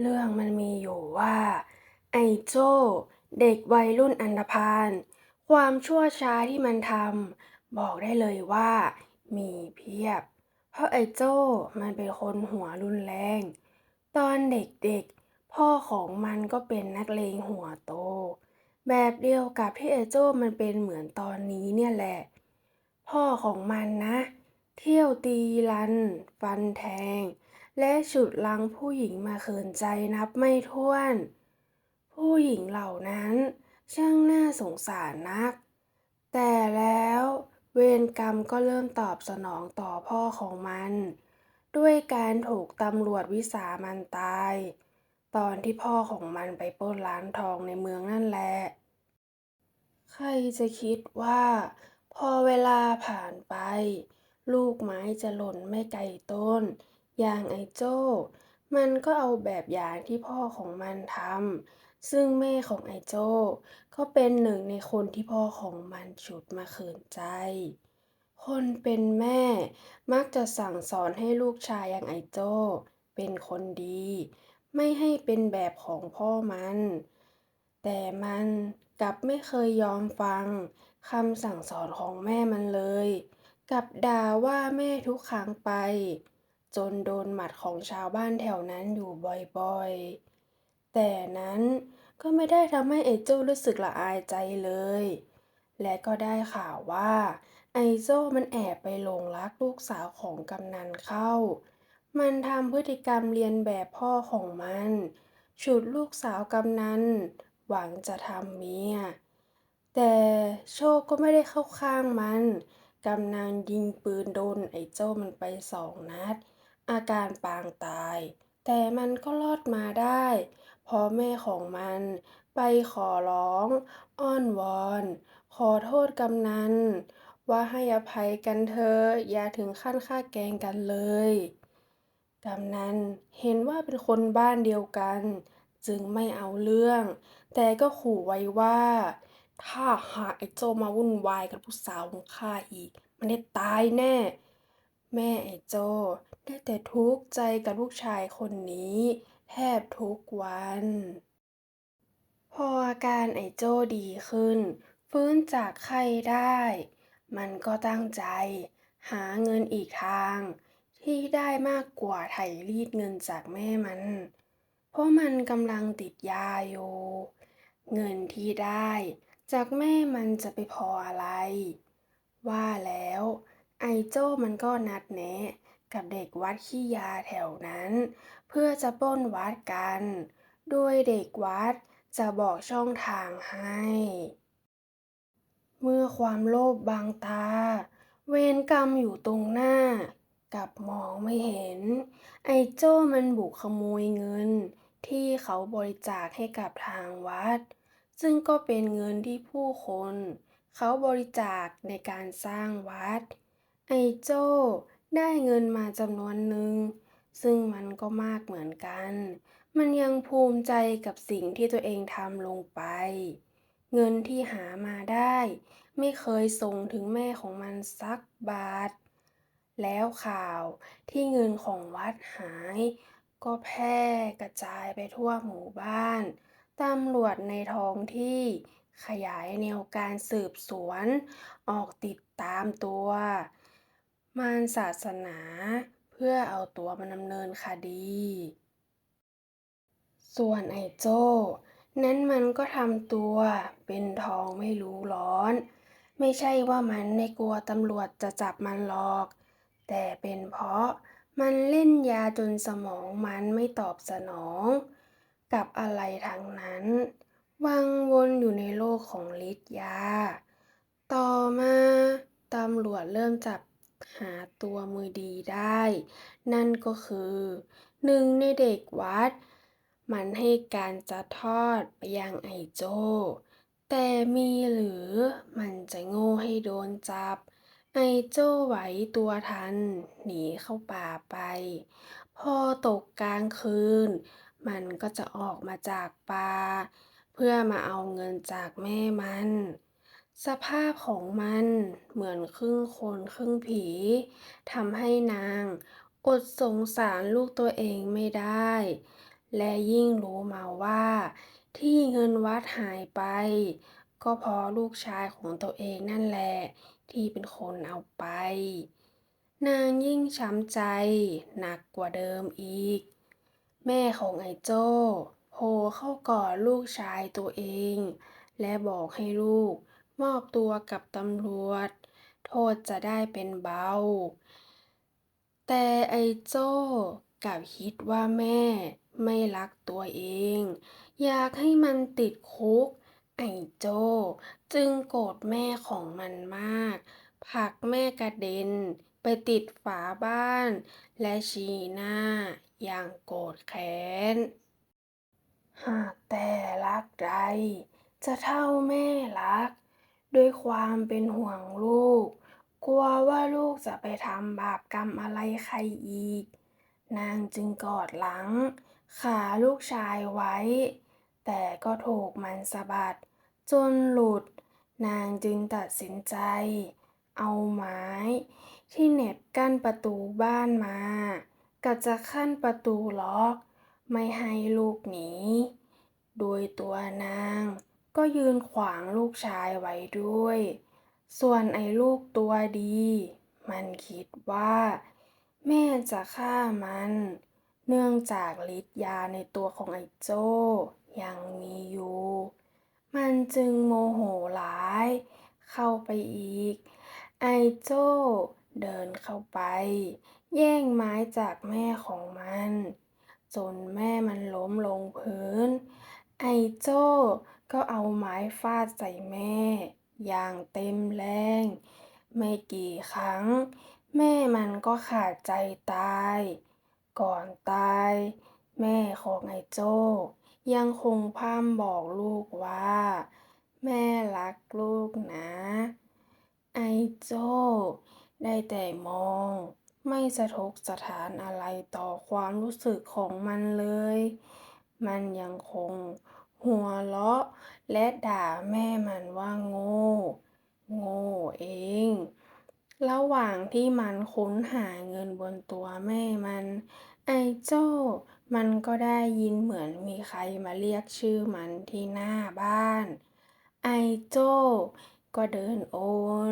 เรื่องมันมีอยู่ว่า ไอ้โจ้เด็กวัยรุ่นอันธพาลความชั่วช้าที่มันทำบอกได้เลยว่า มีเพียบ เพราะไอ้โจ้มันเป็นคนหัวรุนแรง ตอนเด็กๆ พ่อของมันก็เป็นนักเลงหัวโต แบบเดียวกับที่ไอ้โจ้มันเป็นเหมือนตอนนี้เนี่ยแหละ พ่อของมันนะ เที่ยวตีรัน ฟันแทง และฉุดรั้งผู้หญิงมาเขืนใจนับไม่ถ้วน ผู้หญิงเหล่านั้นช่างน่าสงสารนัก แต่แล้วเวรกรรมก็เริ่มตอบสนองต่อพ่อของมัน ด้วยการถูกตำรวจวิสามันตาย ตอนที่พ่อของมันไปปล้นร้านทองในเมืองนั่นแหละ ใครจะคิดว่า พอเวลาผ่านไป ลูกไม้จะหล่นไม่ไกลต้น อย่างไอ้โจ้ มันก็เอาแบบอย่างที่พ่อของมันทำซึ่งแม่ของไอ้โจ้ ก็เป็นหนึ่งในคนที่พ่อของมันฉุดมาขืนใจ คนเป็นแม่มักจะสั่งสอนให้ลูกชายอย่างไอ้โจ้ เป็นคนดี ไม่ให้เป็นแบบของพ่อมัน แต่มันกลับไม่เคยยอมฟังคำสั่งสอนของแม่มันเลย กลับด่าว่าแม่ทุกครั้งไป จนโดนหมัดของชาวบ้านแถวนั้นอยู่บ่อยๆ แต่นั้นก็ไม่ได้ทำให้ไอโจ้รู้สึกละอายใจเลย และก็ได้ข่าวว่าไอโจ้มันแอบไปหลงรักลูกสาวของกำนันเข้า มันทำพฤติกรรมเลียนแบบพ่อของมัน ฉุดลูกสาวกำนันหวังจะทำเมีย แต่โชคก็ไม่ได้เข้าข้างมัน กำนันยิงปืนโดนไอโจ้มันไปสองนัด อาการปางตาย แต่มันก็รอดมาได้เพราะแม่ของมันไปขอร้อง อ้อนวอน ขอโทษกำนัน ว่าให้อภัยกันเถอะอย่าถึงขั้นฆ่าแกงกันเลย กำนันเห็นว่าเป็นคนบ้านเดียวกัน จึงไม่เอาเรื่อง แต่ก็ขู่ไว้ว่า ถ้าหากไอ้โจมาวุ่นวายกับผู้สาวของข้าอีก มันได้ตายแน่ แม่ไอ้โจได้แต่ทุกข์ใจกับลูกชายคนนี้แทบทุกวัน พออาการไอ้โจ้ดีขึ้น ฟื้นจากไข้ได้ มันก็ตั้งใจ หาเงินอีกทาง ที่ได้มากกว่าไถรีดเงินจากแม่มัน เพราะมันกำลังติดยาอยู่ เงินที่ได้ จากแม่มันจะไปพออะไร ว่าแล้ว ไอโจ้มันก็นัดแนะกับเด็กวัดขี้ยาแถวนั้น เพื่อจะป้นวัดกัน โดยเด็กวัดจะบอกช่องทางให้ เมื่อความโลภบังตา เวรกรรมอยู่ตรงหน้า กับมองไม่เห็น ไอโจ้มันบุกขโมยเงิน ที่เขาบริจาคให้กับทางวัด ซึ่งก็เป็นเงินที่ผู้คน เขาบริจาคในการสร้างวัด ไอ้โจ้ได้เงินมาจำนวนหนึ่ง ซึ่งมันก็มากเหมือนกัน มันยังภูมิใจกับสิ่งที่ตัวเองทำลงไป เงินที่หามาได้ ไม่เคยส่งถึงแม่ของมันสักบาท แล้วข่าวที่เงินของวัดหาย ก็แพร่กระจายไปทั่วหมู่บ้าน ตำรวจในท้องที่ขยายแนวการสืบสวน ออกติดตามตัว มารศาสนา เพื่อเอาตัวมาดำเนินคดี ส่วนไอ้โจ้นั้นมันก็ทำตัวเป็นทองไม่รู้ร้อน ไม่ใช่ว่ามันไม่กลัวตำรวจจะจับมันหรอก แต่เป็นเพราะมันเล่นยาจนสมองมันไม่ตอบสนอง กับอะไรทั้งนั้น วังวนอยู่ในโลกของฤทธิ์ยา ต่อมาตำรวจเริ่มจับ หาตัวมือดีได้ นั่นก็คือหนึ่งในเด็กวัด มันให้การจัดทอดไปยังไอโจ แต่มีหรือมันจะโง่ให้โดนจับ ไอโจ้ไหวตัวทัน หนีเข้าป่าไป พอตกกลางคืน มันก็จะออกมาจากป่าเพื่อมาเอาเงินจากแม่มัน สภาพของมันเหมือนครึ่งคนครึ่งผีทำให้นางอดสงสารลูกตัวเองไม่ได้ และยิ่งรู้มาว่า ที่เงินวัดหายไป ก็เพราะลูกชายของตัวเองนั่นแหละ ที่เป็นคนเอาไป นางยิ่งช้ำใจหนักกว่าเดิมอีก แม่ของไอ้โจ้โผล่เข้ากอดลูกชายตัวเอง และบอกให้ลูก มอบตัวกับตำรวจ โทษจะได้เป็นเบา แต่ไอ้โจ้กลับคิดว่าแม่ไม่รักตัวเอง อยากให้มันติดคุก ไอ้โจ้จึงโกรธแม่ของมันมากผลักแม่กระเด็น ไปติดฝาบ้าน และชี้หน้า อย่างโกรธแค้น หากแต่รักใดจะเท่าแม่รัก ด้วยความเป็นห่วงลูก กลัวว่าลูกจะไปทำบาปกรรมอะไรใครอีก นางจึงกอดหลัง ขาลูกชายไว้ แต่ก็ถูกมันสะบัด จนหลุด นางจึงตัดสินใจ เอาไม้ ที่เหน็บกั้นประตูบ้านมาก็จะขั้นประตูล็อก ไม่ให้ลูกหนี โดยตัวนาง ก็ยืนขวางลูกชายไว้ด้วย ส่วนไอ้ลูกตัวดี มันคิดว่า แม่จะฆ่ามัน เนื่องจากฤทธิ์ยาในตัวของไอ้โจ้ยังมีอยู่ มันจึงโมโหร้าย เข้าไปอีก ไอ้โจ้เดินเข้าไป แย่งไม้จากแม่ของมัน จนแม่มันล้มลงพื้น ไอ้โจ้ ก็เอาไม้ฟาดใส่แม่ อย่างเต็มแรง ไม่กี่ครั้ง แม่มันก็ขาดใจตาย ก่อนตาย แม่ของไอ้โจ้ยังคงพร่ำบอกลูกว่า แม่รักลูกนะ ไอ้โจ้ได้แต่มอง ไม่สะทกสะท้านอะไรต่อความรู้สึกของมันเลย มันยังคง หัวเราะ และด่าแม่มันว่าโง่ โง่เอง ระหว่างที่มันค้นหาเงินบนตัวแม่มัน ไอ้โจ้ มันก็ได้ยินเหมือนมีใครมาเรียกชื่อมันที่หน้าบ้าน ไอ้โจ้ ก็เดินโอ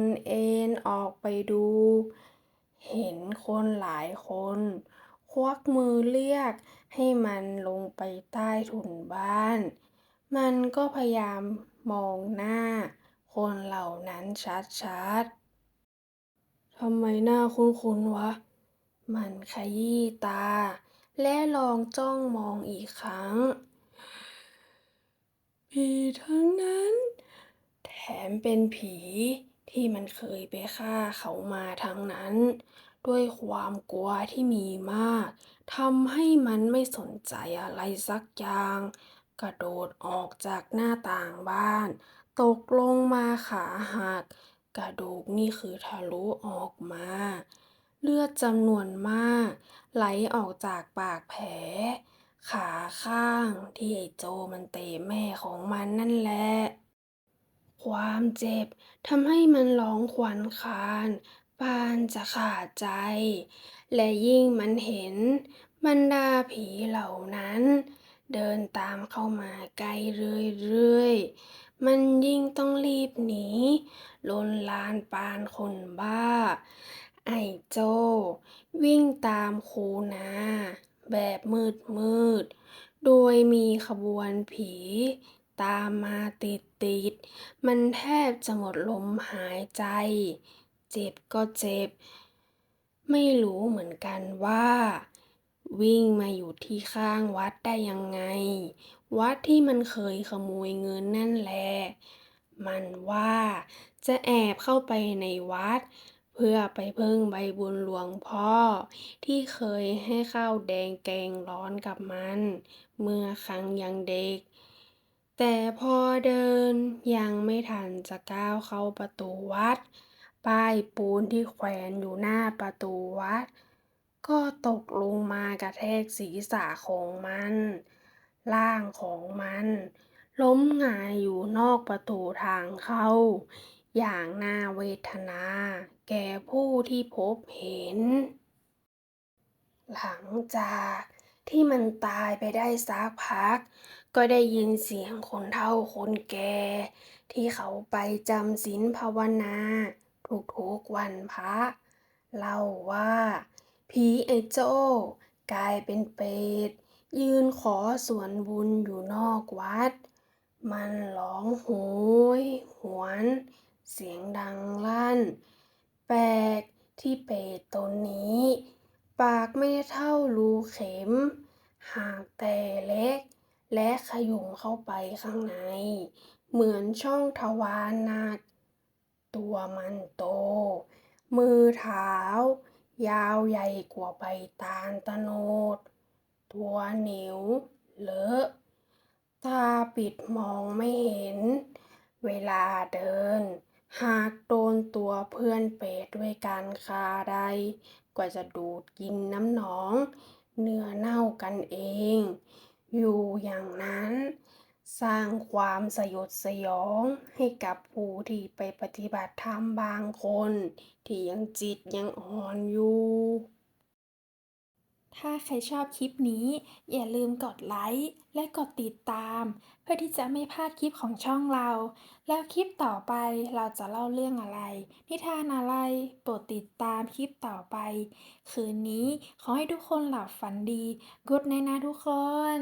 นเอ็นออกไปดู เห็นคนหลายคนควักมือเรียกให้มันลงไปใต้ถุนบ้าน มันก็พยายามมองหน้า คนเหล่านั้นชัดๆ ทำไมหน้าคุ้นๆวะ มันขยี้ตา และลองจ้องมองอีกครั้ง ผีทั้งนั้น แถมเป็นผีที่มันเคยไปฆ่าเขามาทั้งนั้น ด้วยความกลัวที่มีมากทำให้มันไม่สนใจอะไรสักอย่าง กระโดดออกจากหน้าต่างบ้าน ตกลงมาขาหัก กระดูกนี่คือทะลุออกมา เลือดจำนวนมาก ไหลออกจากปากแผล ขาข้างที่ไอโจมันเตะแม่ของมันนั่นแหละ ความเจ็บทำให้มันร้องครวญคางปานจะขาดใจ และยิ่งมันเห็นบรรดาผีเหล่านั้น เดินตามเข้ามาใกล้เรื่อยๆ มันยิ่งต้องรีบหนีลนลานปานคนบ้า ไอ้โจ วิ่งตามคูนา แบบมืดมืด โดยมีขบวนผี ตามมาติดติดๆมันแทบจะหมดลมหายใจ เจ็บก็เจ็บ ไม่รู้เหมือนกันว่า วิ่งมาอยู่ที่ข้างวัดได้ยังไง วัดที่มันเคยขโมยเงินนั่นแหละ มันว่าจะแอบเข้าไปในวัด เพื่อไปพึ่งใบบุญหลวงพ่อ ที่เคยให้ข้าวแดงแกงร้อนกับมัน เมื่อครั้งยังเด็ก แต่พอเดินยังไม่ทันจะก้าวเข้าประตูวัด ป้ายปูนที่แขวนอยู่หน้าประตูวัด ก็ตกลงมากระแทกศีรษะของมัน ร่างของมัน ล้มหงายอยู่นอกประตูทางเข้า อย่างน่าเวทนา แก่ผู้ที่พบเห็น หลังจากที่มันตายไปได้สักพัก ก็ได้ยินเสียงคนเฒ่าคนแก่ ที่เขาไปจำศีลภาวนา ทุกๆวันพระเล่าว่า ผีไอ้โจ้กลายเป็นเปรตยืนขอส่วนบุญอยู่นอกวัด มันร้องโหยหวน เสียงดังลั่น แปลกที่เปรตตนนี้ ปากไม่เท่ารูเข็ม หากแต่เล็ก และขยุมเข้าไปข้างใน เหมือนช่องทวารหนัก ตัวมันโต มือเท้า ยาวใหญ่กว่าใบตาลตะโนด ตัวเหนียวเลอะตาปิดมองไม่เห็น เวลาเดิน หากโดนตัวเพื่อนเปรตด้วยการคาใด ก็จะดูดกินน้ำหนอง เนื้อเน่ากันเอง อยู่อย่างนั้น สร้างความสยดสยองให้กับผู้ที่ไปปฏิบัติธรรมบางคน ที่ยังจิตยังอ่อนอยู่ ถ้าใครชอบคลิปนี้ อย่าลืมกดไลค์และกดติดตาม เพื่อที่จะไม่พลาดคลิปของช่องเรา แล้วคลิปต่อไปเราจะเล่าเรื่องอะไร นิทานอะไร โปรดติดตามคลิปต่อไป คืนนี้ขอให้ทุกคนหลับฝันดี กุดไนนะทุกคน